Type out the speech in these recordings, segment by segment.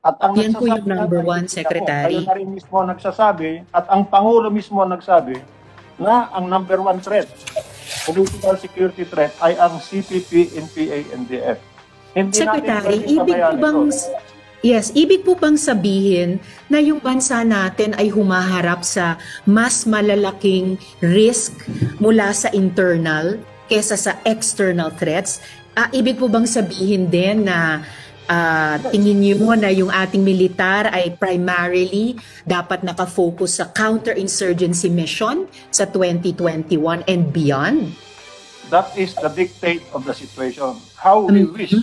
At ang Yan po yung number one, Secretary. Kayo na rin mismo nagsasabi at ang Pangulo mismo nagsabi na ang number one threat, political security threat, ay ang CPP, NPA, NDF. Hindi Secretary, ibig po bang ito. Yes, ibig po bang sabihin na yung bansa natin ay humaharap sa mas malalaking risk mula sa internal kesa sa external threats? Ah, ibig po bang sabihin din na ah, tingin niyo mo na yung ating militar ay primarily dapat nakafocus sa counterinsurgency mission sa 2021 and beyond? That is the dictate of the situation. How we Mm-hmm. wish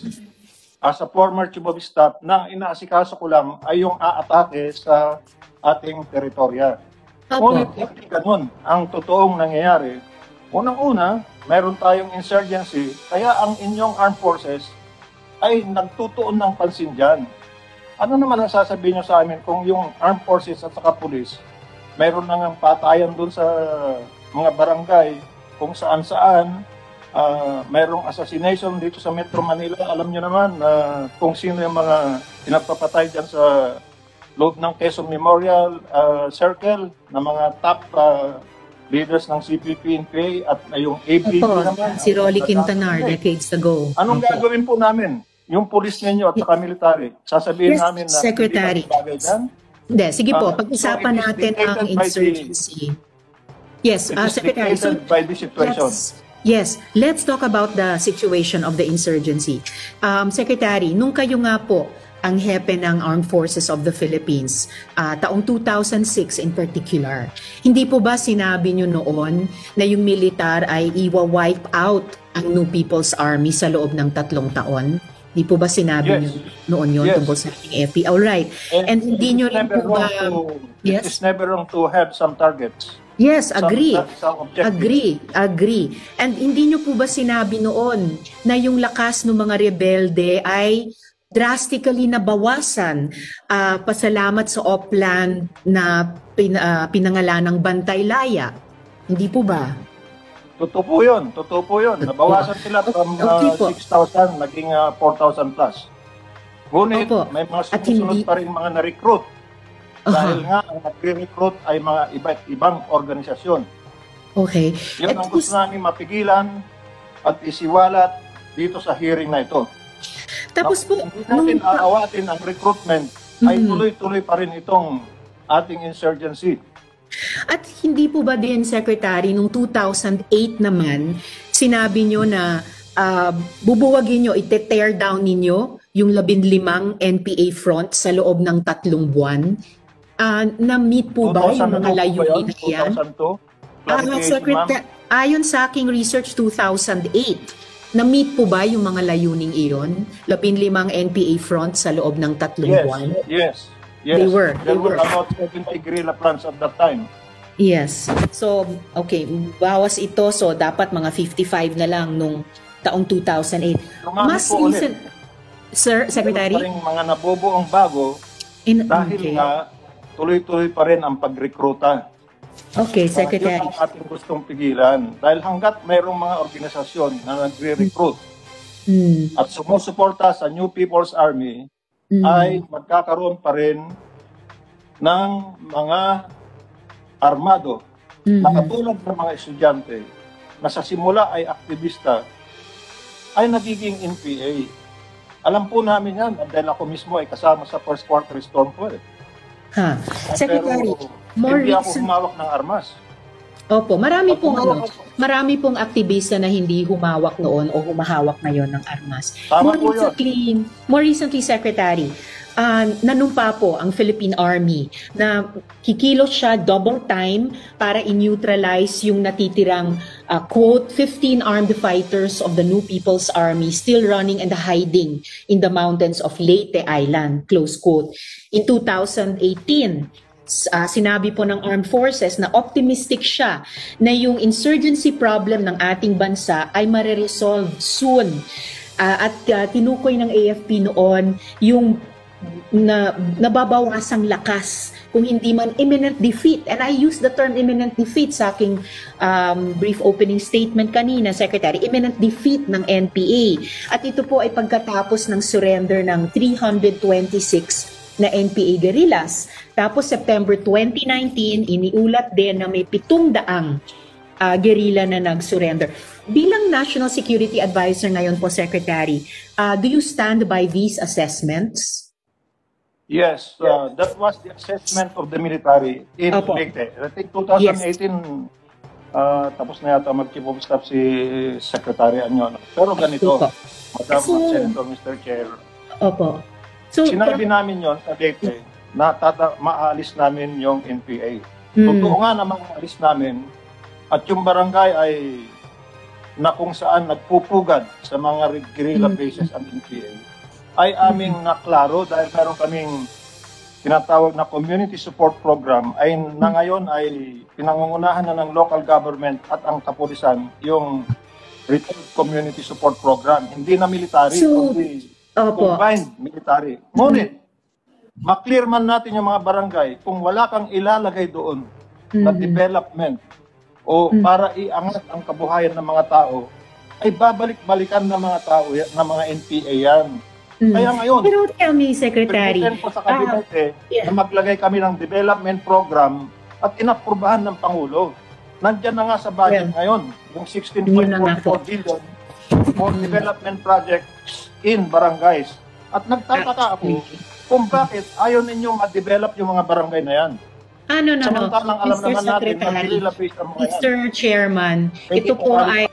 as a former chief of staff na inaasikaso ko lang ay yung aatake sa ating teritorya. Ngunit Opo. hindi ganun ang totoong nangyayari. Unang-una, meron tayong insurgency, kaya ang inyong armed forces ay nagtutuon ng pansin dyan. Ano naman ang sasabihin nyo sa amin kung yung armed forces at saka police, meron nang patayan doon sa mga barangay kung saan-saan, ah, mayroong assassination dito sa Metro Manila. Alam nyo naman na kung sino yung mga pinagpapatay dyan sa loob ng Quezon Memorial ah, Circle na mga top ah, leaders ng CPP, NPA at yung APP Opo, naman. si Rolly Quintanar decades ago. Anong Opo. gagawin po namin? Yung police ninyo at saka military, sasabihin Yes, namin na Secretary. hindi bagay dyan? Hindi, sige po, Ah, pag-usapan so natin ang the- insurgency. Yes, uh, Secretary. So, by the situation. let's, yes, let's talk about the situation of the insurgency. Um, Secretary, nung kayo nga po ang hepe ng Armed Forces of the Philippines, ah, taong 2006 in particular, hindi po ba sinabi nyo noon na yung militar ay iwa-wipe out ang New People's Army sa loob ng tatlong taon? Hindi po ba sinabi Yes. nyo noon yon Yes. tungkol sa FP? Alright. And hindi it nyo rin po ba... to, Yes. It is never wrong to have some targets. Yes, Some- agree. some objectives. Agree, agree. And hindi nyo po ba sinabi noon na yung lakas ng mga rebelde ay drastically nabawasan ah, pasalamat sa Oplan na pin, ah, pinangalan ng Bantay Laya? Hindi po ba? Totoo po yun. Totoo po yun. Nabawasan sila from Okay uh, po. 6,000 naging uh, 4,000 plus. Ngunit Opo. may mga sumusunod hindi- pa rin mga na-recruit. Aha. Dahil nga ang nagre-recruit ay mga iba't ibang organisasyon. Okay. Yan At ang gusto namin mapigilan at isiwalat dito sa hearing na ito. Tapos po, Hindi natin nung, aawatin ang recruitment ay Mhm. tuloy-tuloy pa rin itong ating insurgency. At hindi po ba din, Secretary, nung 2008 naman, sinabi nyo na ah, bubuwagin nyo, ite-tear down ninyo yung labinlimang NPA front sa loob ng tatlong buwan? Ah, na-meet po ba yung 2002 mga layunin yun? na yan? 2002? Ah, Clarification, Secretary, ayon sa aking research 2008, na-meet po ba yung mga layuning iyon? Labinlimang NPA front sa loob ng tatlong Yes, buwan? yes, yes. They were, There they were were. about 70 guerrilla plans at that time. Yes. So, okay, bawas ito. So, dapat mga 55 na lang nung taong 2008. Lumami Mas po ulit. recent, Sir Secretary? Rin mga nabubuong bago In, dahil okay. nga tuloy-tuloy pa rin ang pagrekruta. Okay, Secretary. Yun ang ating gustong pigilan. Dahil hanggat mayroong mga organisasyon na nagre-recruit Mm, at sumusuporta sa New People's Army, mm. ay magkakaroon pa rin ng mga armado Mhm. na katulad ng mga estudyante na sa simula ay aktivista ay nagiging NPA. Alam po namin yan dahil ako mismo ay kasama sa first quarter storm po eh. Ha. Secretary, Pero more hindi ako recent- humawak ng armas. Opo, marami pong ano, ako- marami pong aktivista na hindi humawak noon o humahawak ngayon ng armas. Tama more po yun. recently, more recently, Secretary, ah, nanumpa po ang Philippine Army na kikilos siya double time para i-neutralize yung natitirang ah, quote 15 armed fighters of the New People's Army still running and hiding in the mountains of Leyte Island close quote in 2018 s- ah, sinabi po ng armed forces na optimistic siya na yung insurgency problem ng ating bansa ay mareresolve soon. Ah, at ah, tinukoy ng AFP noon yung na nababawasang lakas kung hindi man imminent defeat and I use the term imminent defeat sa aking um, brief opening statement kanina Secretary imminent defeat ng NPA at ito po ay pagkatapos ng surrender ng 326 na NPA guerrillas. Tapos September 2019, iniulat din na may pitong daang ah, guerrilla na nag-surrender. Bilang National Security Advisor ngayon po, Secretary, ah, do you stand by these assessments? Yes, uh, that was the assessment of the military in Opo. Leyte. I think 2018, uh, tapos na yata mag-chief of staff si Secretary Anyon. Pero ganito, Opo. Madam So- Senator, Mr. Chair, Opo. So, sinabi namin yon sa Leyte na tata, maalis namin yung NPA. Mm. Totoo nga namang maalis namin at yung barangay ay na kung saan nagpupugad sa mga guerrilla Mm. bases ang NPA ay aming naklaro dahil meron kaming tinatawag na community support program ay na ngayon ay pinangungunahan na ng local government at ang kapulisan yung retail community support program. Hindi na military, So, kundi Opo. combined military. Ngunit, maklear man natin yung mga barangay kung wala kang ilalagay doon na Mhm. development o Mm. para iangat ang kabuhayan ng mga tao, ay babalik-balikan ng mga tao, ng mga NPA yan. Mm. Kaya ngayon, Pero tell me, Secretary, ko sa cabinet eh, yeah. na maglagay kami ng development program at inaprubahan ng Pangulo. Nandyan na nga sa budget ngayon, yung Yun na nga po. 16.44 billion for development projects in barangays. At nagtataka ako kung bakit ayaw ninyong ma-develop yung mga barangay na yan. Ah, no, no, no. Samantalang alam Mr. naman natin na Secretary, yan. Mr. Chairman, Thank ito po ay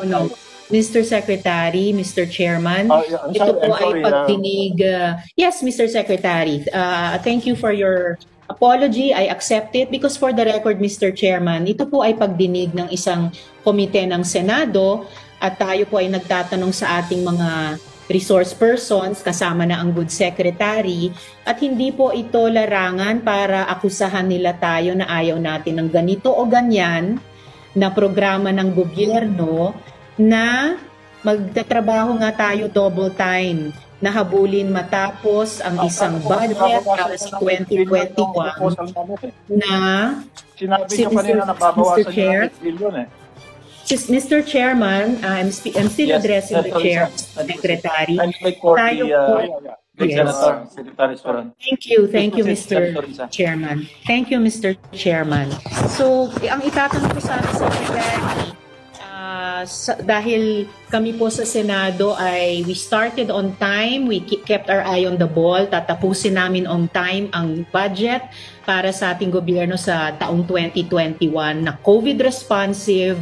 ano, Mr. Secretary, Mr. Chairman, Ah, yeah, I'm ito sorry, po I'm ay sorry, uh, pagdinig. uh, yes, Mr. Secretary, uh, thank you for your apology. I accept it because for the record, Mr. Chairman, ito po ay pagdinig ng isang komite ng Senado at tayo po ay nagtatanong sa ating mga resource persons kasama na ang good secretary at hindi po ito larangan para akusahan nila tayo na ayaw natin ng ganito o ganyan na programa ng gobyerno na magtatrabaho nga tayo double time na habulin matapos ang isang budget para sa 2021 na Sinabi Si Mr. kanina na babawasan. Chair. nyo ng 8 billion eh. Mr. Chairman, I'm, spe- I'm still Yes, addressing the chair. Secretary. Tayo po- uh, Yes. Thank you, thank you, Mr. Chairman. Thank you, Mr. Chairman. So, eh, ang itatanong ko sana sa Secretary, sa- dahil kami po sa Senado ay we started on time, we ke- kept our eye on the ball, tatapusin namin on time ang budget para sa ating gobyerno sa taong 2021 na COVID responsive,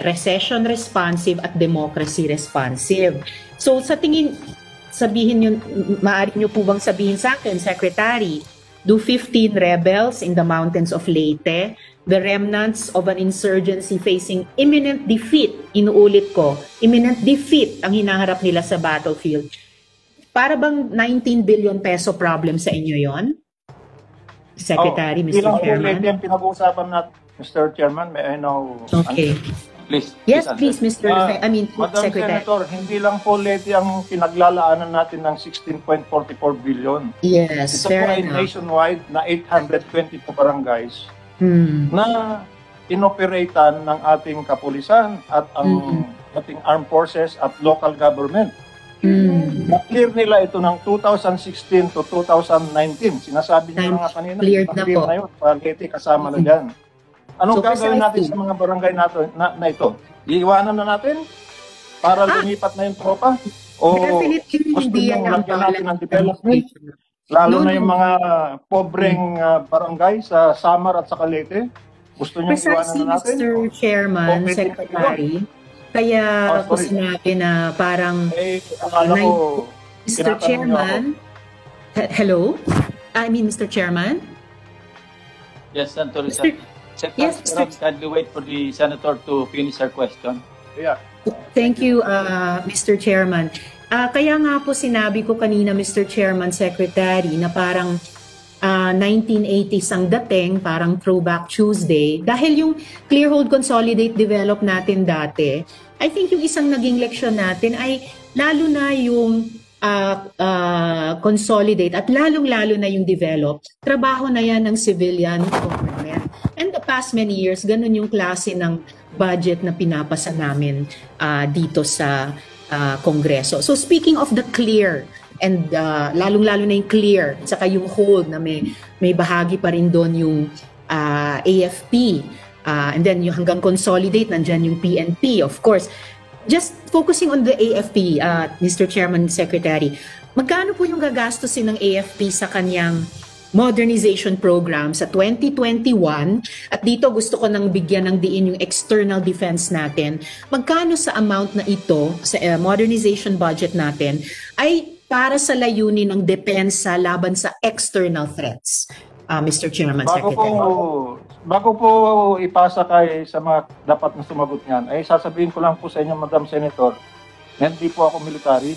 recession responsive at democracy responsive. So sa tingin sabihin niyo maaari niyo po bang sabihin sa akin secretary do 15 rebels in the mountains of Leyte the remnants of an insurgency facing imminent defeat inuulit ko imminent defeat ang hinaharap nila sa battlefield para bang 19 billion peso problem sa inyo yon Secretary Oh, Mr. ilang Chairman ulit yung pinag-uusapan natin, Mr. Chairman, may I know? Okay Please. Yes please. Mr. Ah, Se- I mean Madam Secretary Senator, hindi lang po Leyte ang pinaglalaanan natin ng 16.44 billion. Yes Ito po fair ay enough nationwide na 822 barangays Hmm. na inoperatan ng ating kapulisan at ang ating armed forces at local government. Hmm. Na-clear nila ito ng 2016 to 2019. Sinasabi niyo nga kanina, Cleared na na-clear po. na yun. Palete kasama na dyan. Anong So, gagawin natin sa mga barangay nato, na, na ito? Iiwanan na natin para Ah! lumipat na yung tropa? O Definitely gusto ang lagyan natin ng development? Lalo No, na yung mga pobreng ah, barangay sa Samar at sa Calete? Gusto niyong iwanan na natin? Mr. Chairman, Okay, Secretary. Kaya Oh, sorry. sinabi na parang Eh, akala ko, Mr. Chairman, he- hello? I mean, Mr. Chairman? Yes, Senator. Mr. Yes, Soron, kindly wait for the Senator to finish her question. yeah, Thank you, uh, Mr. Chairman. Ah, kaya nga po sinabi ko kanina, Mr. Chairman, Secretary, na parang ah, 1980s ang dating, parang throwback Tuesday. Dahil yung clear hold, consolidate, develop natin dati, I think yung isang naging leksyon natin ay lalo na yung ah, ah, consolidate at lalong-lalo na yung develop, trabaho na yan ng civilian government. Past many years, ganun yung klase ng budget na pinapasa namin ah, dito sa ah, Kongreso. So speaking of the clear and uh, lalong-lalo na yung clear saka yung hold na may may bahagi pa rin doon yung uh, AFP uh, and then yung hanggang consolidate nandyan yung PNP of course just focusing on the AFP uh, Mr. Chairman Secretary magkano po yung gagastusin ng AFP sa kanyang modernization program sa 2021 at dito gusto ko nang bigyan ng diin yung external defense natin magkano sa amount na ito sa uh, modernization budget natin ay para sa layunin ng depensa laban sa external threats uh, Mr. Chairman Bago po, Secretary bago po ipasa kay sa mga dapat na sumagot niyan, ay sasabihin ko lang po sa inyo, Madam Senator, na hindi po ako military.